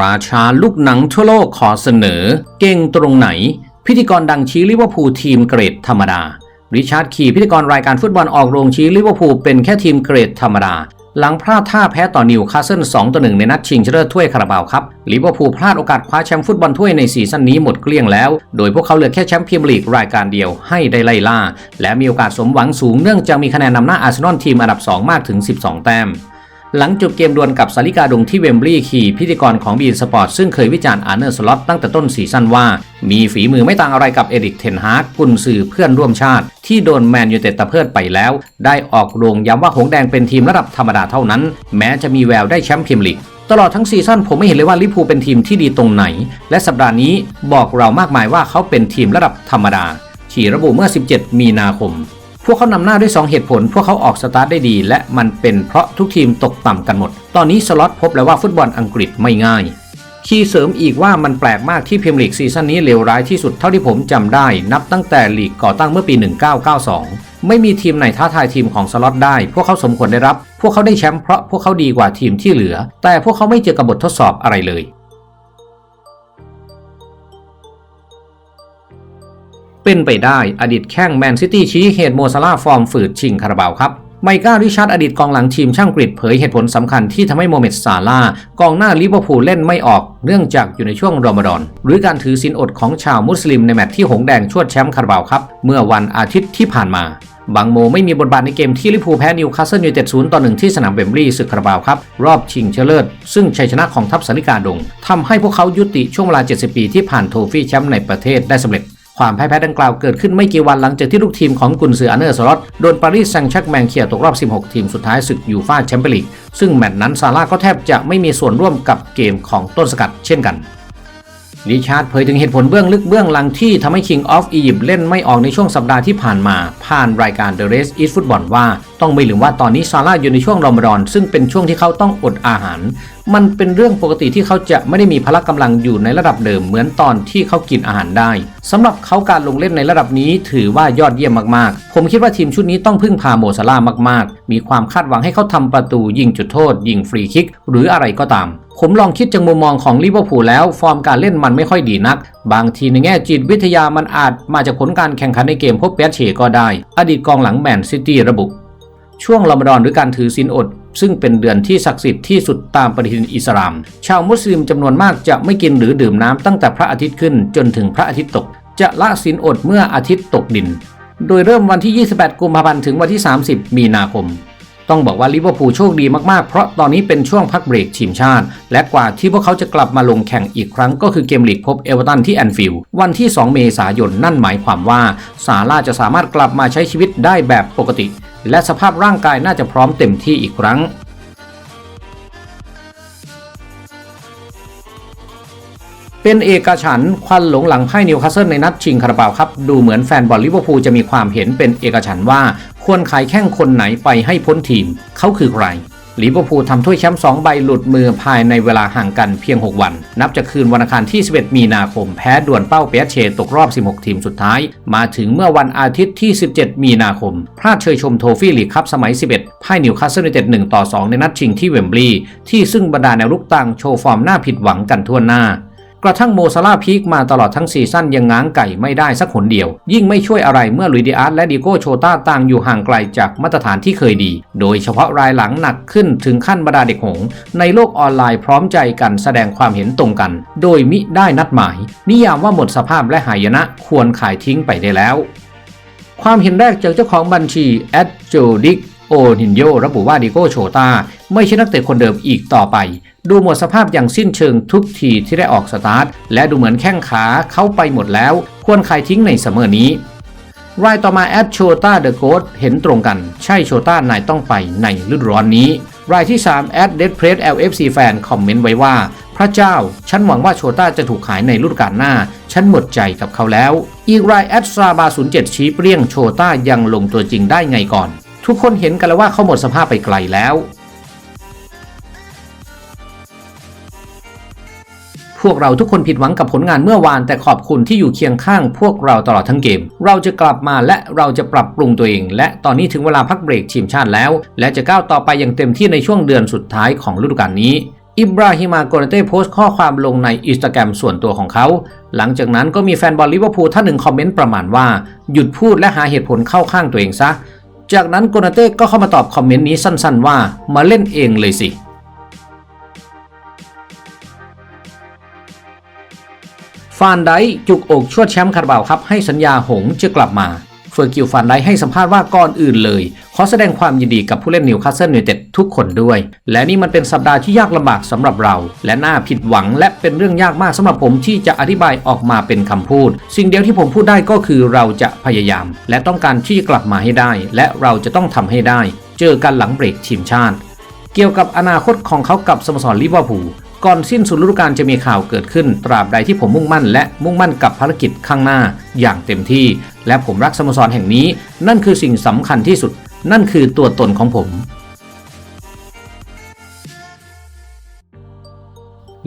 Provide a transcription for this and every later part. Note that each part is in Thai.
ราชาลูกหนังทั่วโลกขอเสนอ เก่งตรงไหน พิธีกรดังชี้ลิเวอร์พูลทีมเกรดธรรมดา ริชาร์ดคีพิธีกรรายการฟุตบอลออกโรงชี้ลิเวอร์พูลเป็นแค่ทีมเกรดธรรมดา หลังพลาดท่าแพ้ต่อนิวคาสเซิล2ต่อ1ในนัดชิงชนะเลิศถ้วยคาราบาวครับลิเวอร์พูลพลาดโอกาสคว้าแชมป์ฟุตบอลถ้วยในซีซั่นนี้หมดเกลี้ยงแล้ว โดยพวกเขาเหลือแค่แชมป์พรีเมียร์ลีกรายการเดียวให้ได้ไล่ล่า และมีโอกาสสมหวังสูงเนื่องจากมีคะแนนนำหน้าอาร์เซนอลทีมอันดับ 2 มากถึง 12 แต้ม หลังจบเกมดวลกับสาริกาดงที่เวมบลีย์ขี่พิธีกรของบีนสปอร์ตซึ่งเคยวิจารณ์อาร์เนอร์สล็อตตั้งแต่ต้นซีซั่นว่า มีฝีมือไม่ต่างอะไรกับเอริกเทนฮากกุนซือเพื่อนร่วมชาติ ที่โดนแมนยูเต็ดตะเพิดไปแล้ว ได้ออกโรงย้ำว่าหงแดงเป็นทีมระดับธรรมดาเท่านั้น แม้จะมีแววได้แชมป์พรีเมียร์ลีกตลอดทั้งซีซั่นผมไม่เห็นเลยว่าลิเวอร์พูเป็นทีมที่ดีตรงไหน และสัปดาห์นี้บอกเรามากมายว่าเขาเป็นทีมระดับธรรมดาฉีระบุเมื่อ 17 มีนาคม พวกเขานำหน้าด้วย 2 เหตุผล พวกเขาออกสตาร์ทได้ดี และมันเป็นเพราะทุกทีมตกต่ำกันหมด ตอนนี้สล็อตพบแล้วว่าฟุตบอลอังกฤษไม่ง่ายคีย์เสริมอีกว่ามันแปลกมากที่พรีเมียร์ลีกซีซั่นนี้เลวร้ายที่สุดเท่าที่ผมจำได้ นับตั้งแต่ลีกก่อตั้งเมื่อปี 1992 ไม่มีทีมไหนท้าทายทีมของสล็อตได้ พวกเขาสมควรได้รับ พวกเขาได้แชมป์เพราะพวกเขาดีกว่าทีมที่เหลือ แต่พวกเขาไม่เจอกับบททดสอบอะไรเลย เป็นไปได้อดีตแข้งแมนซิตี้ชี้เหตุโมซาลาฟอร์มฝืดชิงคาราบาวครับไมก้าริชาร์ดอดีตกองหลังทีมช่างกรีดเผยเหตุผลสำคัญที่ทำให้โมเมดซาลากองหน้าลิเวอร์พูลเล่นไม่ออก เนื่องจากอยู่ในช่วงรอมฎอน หรือการถือศีลอดของชาวมุสลิมในแมตช์ที่หงแดงชวดแชมป์คาราบาวครับ เมื่อวันอาทิตย์ที่ผ่านมาบางโมไม่มีบทบาทในเกมที่ลิเวอร์พูลแพ้นิวคาสเซิลยูไนเต็ดศูนย์ต่อหนึ่งที่สนามเบมบลีย์ศึกคาราบาวครับ รอบชิงชนะเลิศ ซึ่งชัยชนะของทัพสาริกาดงทำให้พวกเขายุติช่วงเวลา 70 ปีที่ผ่านโทฟี่แชมป์ในประเทศได้สำเร็จ ความแพ้แพ้ดังกล่าวเกิดขึ้นไม่กี่วันหลังจากที่ลูกทีมของกุนซืออันเนอร์สลอตโดนปารีสแซงต์แชร์กแมงเคียตกรอบ 16 ทีมสุดท้ายศึกยูฟ่าแชมเปี้ยนลีก ซึ่งแมตช์นั้นซาร่าก็แทบจะไม่มีส่วนร่วมกับเกมของต้นสกัดเช่นกันลิชาร์ดเผยถึงเหตุผลเบื้องลึกเบื้องหลังที่ทำให้ King of Egypt เล่นไม่ออกในช่วงสัปดาห์ที่ผ่านมา ผ่านรายการ The Race is Football ว่า ต้องไม่ลืมว่าตอนนี้ซาร่าอยู่ในช่วงรอมฎอน ซึ่งเป็นช่วงที่เขาต้องอดอาหาร มันเป็นเรื่องปกติที่เขาจะไม่ได้มีพละกำลังอยู่ในระดับเดิมเหมือนตอนที่เขากินอาหารได้สำหรับเขาการลงเล่นในระดับนี้ถือว่ายอดเยี่ยมมากๆ ผมคิดว่าทีมชุดนี้ต้องพึ่งพาโมซาลาห์มากๆ มีความคาดหวังให้เขาทำประตูยิงจุดโทษ ยิงฟรีคิก หรืออะไรก็ตามผมลองคิดจากมุมมองของลิเวอร์พูลแล้ว ฟอร์มการเล่นมันไม่ค่อยดีนัก บางทีในแง่จิตวิทยามันอาจมาจากผลการแข่งขันในเกมพบเปียเชก็ได้ อดีตกองหลังแมนซิตี้ระบุ ช่วงรอมฎอนหรือการถือศีลอด ซึ่งเป็นเดือนที่ศักดิ์สิทธิ์ที่สุดตามปฏิทินอิสลาม ชาวมุสลิมจำนวนมากจะไม่กินหรือดื่มน้ำตั้งแต่พระอาทิตย์ขึ้นจนถึงพระอาทิตย์ตก จะละศีลอดเมื่ออาทิตย์ตกดิน โดยเริ่มวันที่ 28 กุมภาพันธ์ถึงวันที่ 30 มีนาคม ต้องบอกว่าลิเวอร์พูลโชคดีมากๆ เพราะตอนนี้เป็นช่วงพักเบรกทีมชาติ และกว่าที่พวกเขาจะกลับมาลงแข่งอีกครั้ง ก็คือเกมลีกพบเอเวอร์ตันที่แอนฟิลด์วันที่ 2 เมษายนนั่นหมายความว่าซาร่าจะสามารถกลับมาใช้ชีวิตได้แบบปกติ และสภาพร่างกายน่าจะพร้อมเต็มที่อีกครั้ง เป็นเอกฉันท์ควันหลงหลังไพ่นิวคาสเซิลในนัดชิงคาราบาวครับ ดูเหมือนแฟนบอลลิเวอร์พูลจะมีความเห็นเป็นเอกฉันท์ว่าควรขายแข้งคนไหนไปให้พ้นทีม เขาคือใคร ลิเวอร์พูลทำถ้วยแชมป์2ใบหลุดมือภายในเวลาห่างกันเพียง 6 วัน นับจากคืนวันอังคารที่ 11 มีนาคม แพ้ด่วนเป้าเปียเชตกรอบ 16 ทีมสุดท้าย มาถึงเมื่อวันอาทิตย์ที่ 17 มีนาคม พลาดเชยชมโทฟี่ลีกครับสมัย 11พ่ายนิวคาสเซิลยูไนเต็ด1ต่อ 2 ในนัดชิงที่เวมบลีย์ที่ซึ่งบรรดาแนวลุกต่างโชว์ฟอร์มน่าผิดหวังกันทั่วหน้า กระทั่งโมซาลาพีคมาตลอดทั้งซีซั่นยังง้างไก่ไม่ได้สักหนเดียว ยิ่งไม่ช่วยอะไรเมื่อลุยดิอาร์ตและดิโก้โชต้าต่างอยู่ห่างไกลจากมาตรฐานที่เคยดี โดยเฉพาะรายหลังหนักขึ้นถึงขั้นบรรดาเด็กหง ในโลกออนไลน์พร้อมใจกันแสดงความเห็นตรงกัน โดยมิได้นัดหมาย นิยามว่าหมดสภาพและหายนะควรขายทิ้งไปได้แล้ว ความเห็นแรกจากเจ้าของบัญชีแอดโจดิกโอนินโยระบุว่าดิโก้โชตาไม่ใช่นักเตะคนเดิมอีกต่อไป ดูหมดสภาพอย่างสิ้นเชิงทุกทีที่ได้ออกสตาร์ท และดูเหมือนแข้งขาเข้าไปหมดแล้ว ควรขายทิ้งในเสมอนี้ รายต่อมาแอดโชต้าเดอะโกดเห็นตรงกัน ใช่โชต้านายต้องไปในฤดูร้อนนี้ รายที่3แอดเดดเพรส LFC แฟนคอมเมนต์ไว้ว่า พระเจ้า ฉันหวังว่าโชต้าจะถูกขายในฤดูกาลหน้า ฉันหมดใจกับเขาแล้ว อีกรายแอดซาบา07ชี้เปรี้ยงโชต้ายังลงตัวจริงได้ไงก่อน ทุกคนเห็นกันแล้วว่าเขาหมดสภาพไปไกลแล้ว พวกเราทุกคนผิดหวังกับผลงานเมื่อวาน แต่ขอบคุณที่อยู่เคียงข้างพวกเราตลอดทั้งเกม เราจะกลับมาและเราจะปรับปรุงตัวเอง และตอนนี้ถึงเวลาพักเบรกทีมชาติแล้ว และจะก้าวต่อไปอย่างเต็มที่ในช่วงเดือนสุดท้ายของฤดูกาลนี้อิบราฮิมาโกเนเต้โพสต์ข้อความลงในอินสตาแกรมส่วนตัวของเขา หลังจากนั้นก็มีแฟนบอลลิเวอร์พูลท่านหนึ่งคอมเมนต์ประมาณว่า หยุดพูดและหาเหตุผลเข้าข้างตัวเองซะ จากนั้นโกเนเต้ก็เข้ามาตอบคอมเมนต์นี้สั้นๆว่า มาเล่นเองเลยสิานไดจุกอกชวดแชมป์คาราบาวครับให้สัญญาหงจะกลับมาเฟอร์กิลฟานไดให้สัมภาษณ์ว่าก่อนอื่นเลย ขอแสดงความยินดีกับผู้เล่นนิวคาสเซิลยูไนเต็ดทุกคนด้วย และนี่มันเป็นสัปดาห์ที่ยากลำบากสำหรับเรา และน่าผิดหวังและเป็นเรื่องยากมากสำหรับผมที่จะอธิบายออกมาเป็นคำพูด สิ่งเดียวที่ผมพูดได้ก็คือเราจะพยายาม และต้องการที่จะกลับมาให้ได้ และเราจะต้องทำให้ได้ เจอกันหลังเบรกทีมชาติ เกี่ยวกับอนาคตของเขากับสโมสรลิเวอร์พูล ก่อนสิ้นสุดฤดูกาลจะมีข่าวเกิดขึ้น ตราบใดที่ผมมุ่งมั่น และมุ่งมั่นกับภารกิจข้างหน้าอย่างเต็มที่ และผมรักสโมสรแห่งนี้ นั่นคือสิ่งสำคัญที่สุด นั่นคือตัวตนของผม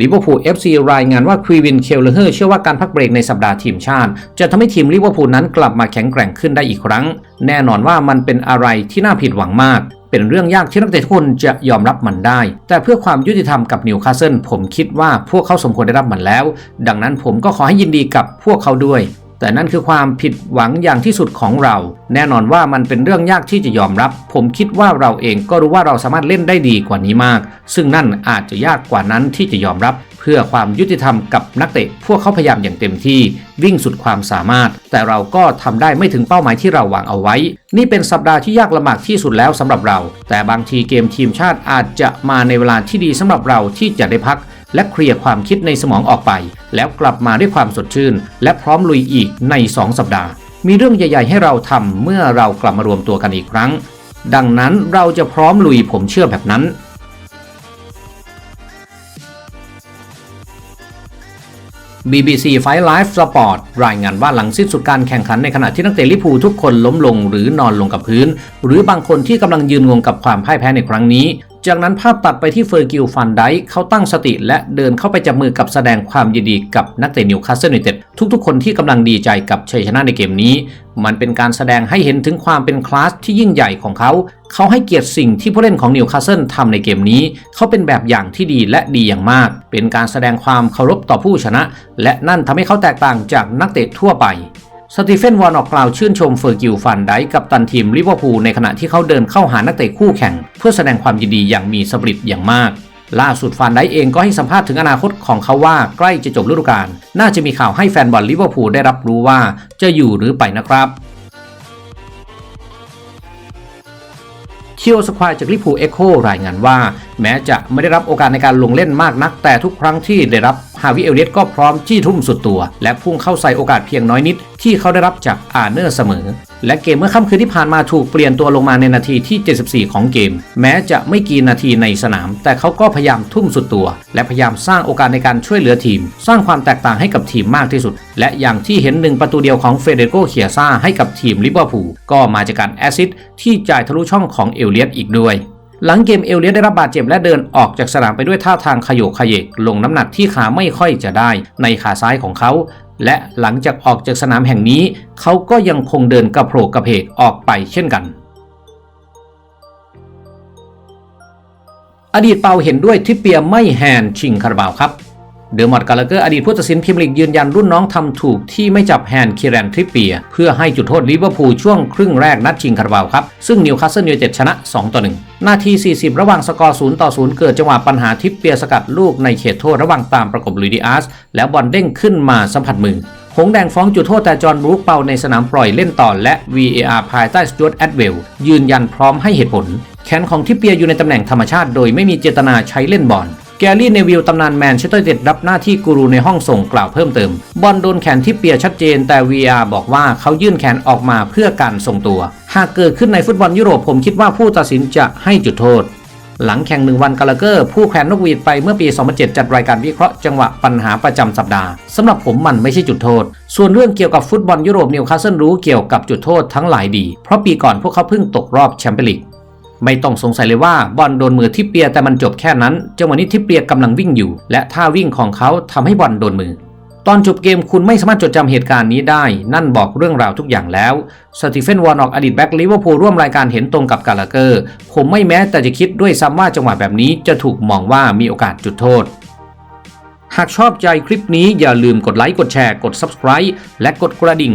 ลิเวอร์พูล FC รายงานว่าควีวินเคลเลอร์เชื่อว่าการพักเบรกในสัปดาห์ทีมชาติ จะทำให้ทีมลิเวอร์พูลนั้นกลับมาแข็งแกร่งขึ้นได้อีกครั้ง แน่นอนว่ามันเป็นอะไรที่น่าผิดหวังมาก เป็นเรื่องยากที่นักเตะทุกคนจะยอมรับมันได้ แต่เพื่อความยุติธรรมกับนิวคาสเซิลผมคิดว่าพวกเขาสมควรได้รับมันแล้ว ดังนั้นผมก็ขอให้ยินดีกับพวกเขาด้วย แต่นั่นคือความผิดหวังอย่างที่สุดของเรา แน่นอนว่ามันเป็นเรื่องยากที่จะยอมรับ ผมคิดว่าเราเองก็รู้ว่าเราสามารถเล่นได้ดีกว่านี้มาก ซึ่งนั่นอาจจะยากกว่านั้นที่จะยอมรับ พื่อความยุติธรรมกับนักเตะพวกเขาพยายามอย่างเต็มที่วิ่งสุดความสามารถ แต่เราก็ทำได้ไม่ถึงเป้าหมายที่เราวางเอาไว้ นี่เป็นสัปดาห์ที่ยากลำบากที่สุดแล้วสำหรับเรา แต่บางทีเกมทีมชาติอาจจะมาในเวลาที่ดีสำหรับเราที่จะได้พัก และเคลียร์ความคิดในสมองออกไป แล้วกลับมาด้วยความสดชื่น และพร้อมลุยอีกใน 2 สัปดาห์ มีเรื่องใหญ่ ๆ ให้เราทำเมื่อเรากลับมารวมตัวกันอีกครั้ง ดังนั้นเราจะพร้อมลุยผมเชื่อแบบนั้น BBC Fight Live Sport รายงานว่าหลังสิ้นสุดการแข่งขันในขณะที่นักเตะลิพูทุกคนล้มลงหรือนอนลงกับพื้น หรือบางคนที่กำลังยืนงงกับความพ่ายแพ้ในครั้งนี้ จากนั้นภาพตัดไปที่เฟอร์กิลฟันไดเขาตั้งสติและเดินเข้าไปจับมือกับแสดงความยินดีกับนักเตะนิวคาสเซิลยูไนเต็ดทุกๆ คนที่กำลังดีใจกับชัยชนะในเกมนี้ มันเป็นการแสดงให้เห็นถึงความเป็นคลาสที่ยิ่งใหญ่ของเขา เขาให้เกียรติสิ่งที่ผู้เล่นของนิวคาสเซิลทำในเกมนี้ เขาเป็นแบบอย่างที่ดีและดีอย่างมาก เป็นการแสดงความเคารพต่อผู้ชนะ และนั่นทำให้เขาแตกต่างจากนักเตะทั่วไป สตีเฟนวอร์นอกกล่าวชื่นชมเฟอร์กิลฟันไดกับตันทีมลิเวอร์พูลในขณะที่เขาเดินเข้าหานักเตะคู่แข่ง เพื่อแสดงความยินดีอย่างมีสปริตอย่างมาก ล่าสุดฟันไดเองก็ให้สัมภาษณ์ถึงอนาคตของเขาว่าใกล้จะจบฤดูกาลน่าจะมีข่าวให้แฟนบอลลิเวอร์พูลได้รับรู้ว่าจะอยู่หรือไปนะครับคิโอสควายจากลิพูเอ็กโครายงานว่าแม้จะไม่ได้รับโอกาสในการลงเล่นมากนัก แต่ทุกครั้งที่ได้รับฮาวิเอลเลียตก็พร้อมจี้ทุ่มสุดตัว และพุ่งเข้าใส่โอกาสเพียงน้อยนิด ที่เขาได้รับจากอาร์เนอร์เสมอ และเกมเมื่อค่ำคืนที่ผ่านมาถูกเปลี่ยนตัวลงมาในนาทีที่ 74 ของเกม แม้จะไม่กี่นาทีในสนาม แต่เขาก็พยายามทุ่มสุดตัว และพยายามสร้างโอกาสในการช่วยเหลือทีม สร้างความแตกต่างให้กับทีมมากที่สุด และอย่างที่เห็นหนึ่งประตูเดียวของเฟเดโกเคียซ่าให้กับทีมลิเวอร์พูลก็มาจากการแอซิดที่จ่ายทะลุช่องของเอลเลียตอีกด้วย หลังเกมเอลเลียสได้รับบาดเจ็บและเดินออกจากสนามไปด้วยท่าทางขยโยขยเยกลงน้ำหนักที่ขาไม่ค่อยจะได้ในขาซ้ายของเขา และหลังจากออกจากสนามแห่งนี้ เขาก็ยังคงเดินกระโผกกระเพกออกไปเช่นกัน อดีตเปาเห็นด้วยทิเปียไม่แฮนชิงคาราบาวครับ เดอร์มอดกาลเกอร์อดีตผู้ตัดสินพรีเมียร์ลีกยืนยันรุ่นน้องทำถูกที่ไม่จับแฮนด์คีแรนทริปเปีย เพื่อให้จุดโทษลิเวอร์พูลช่วงครึ่งแรกนัดชิงคาราบาวครับ ซึ่งนิวคาสเซิลยูไนเต็ดชนะ 2 ต่อ 1 นาที 40 ระหว่างสกอร์ 0 ต่อ 0 เกิดจังหวะปัญหาทริปเปียสกัดลูกในเขตโทษระหว่างตามประกบลุยดิอาสแล้วบอลเด้งขึ้นมาสัมผัสมือหงแดงฟ้องจุดโทษแต่จอห์นบรูคเป่าในสนามปล่อยเล่นต่อและ VAR ภายใต้สจวตแอดเวลยืนยันพร้อมให้เหตุผล แขนของทิปเปียอยู่ในตำแหน่งธรรมชาติโดยไม่มีเจตนาใช้เล่นบอล แกรี่เนวิลตำนานแมนเชสเตอร์ยูไนเต็ดรับหน้าที่กูรูในห้องส่งกล่าวเพิ่มเติม บอลโดนแขนทิปเปียชัดเจนแต่ VR บอกว่าเขายื่นแขนออกมาเพื่อการทรงตัว หากเกิดขึ้นในฟุตบอลยุโรปผมคิดว่าผู้ตัดสินจะให้จุดโทษ หลังแข่งหนึ่งวันกาลาเกอร์ ผู้แขวนนกหวีดไปเมื่อปี 2007 จัดรายการวิเคราะห์จังหวะปัญหาประจำสัปดาห์สำหรับผมมันไม่ใช่จุดโทษ ส่วนเรื่องเกี่ยวกับฟุตบอลยุโรปนิวคาสเซิลรู้เกี่ยวกับจุดโทษทั้งหลายดี เพราะปีก่อนพวกเขาเพิ่งตกรอบแชมเปี้ยนลีก ไม่ต้องสงสัยเลยว่าบอลโดนมือทิเปียแต่มันจบแค่นั้นจังหวะนี้ทิเปียร์กำลังวิ่งอยู่ และท่าวิ่งของเขาทำให้บอลโดนมือ ตอนจบเกมคุณไม่สามารถจดจำเหตุการณ์นี้ได้ นั่นบอกเรื่องราวทุกอย่างแล้วสตีเฟนวอร์นอกอดีตแบ็กลิเวอร์พูลร่วมรายการเห็นตรงกับกาลาเกอร์ ผมไม่แม้แต่จะคิดด้วยซ้ำว่าจังหวะแบบนี้จะถูกมองว่ามีโอกาสจุดโทษหากชอบใจคลิปนี้อย่าลืมกดไลค์ กดแชร์ กด Subscribe และกดกระดิ่ง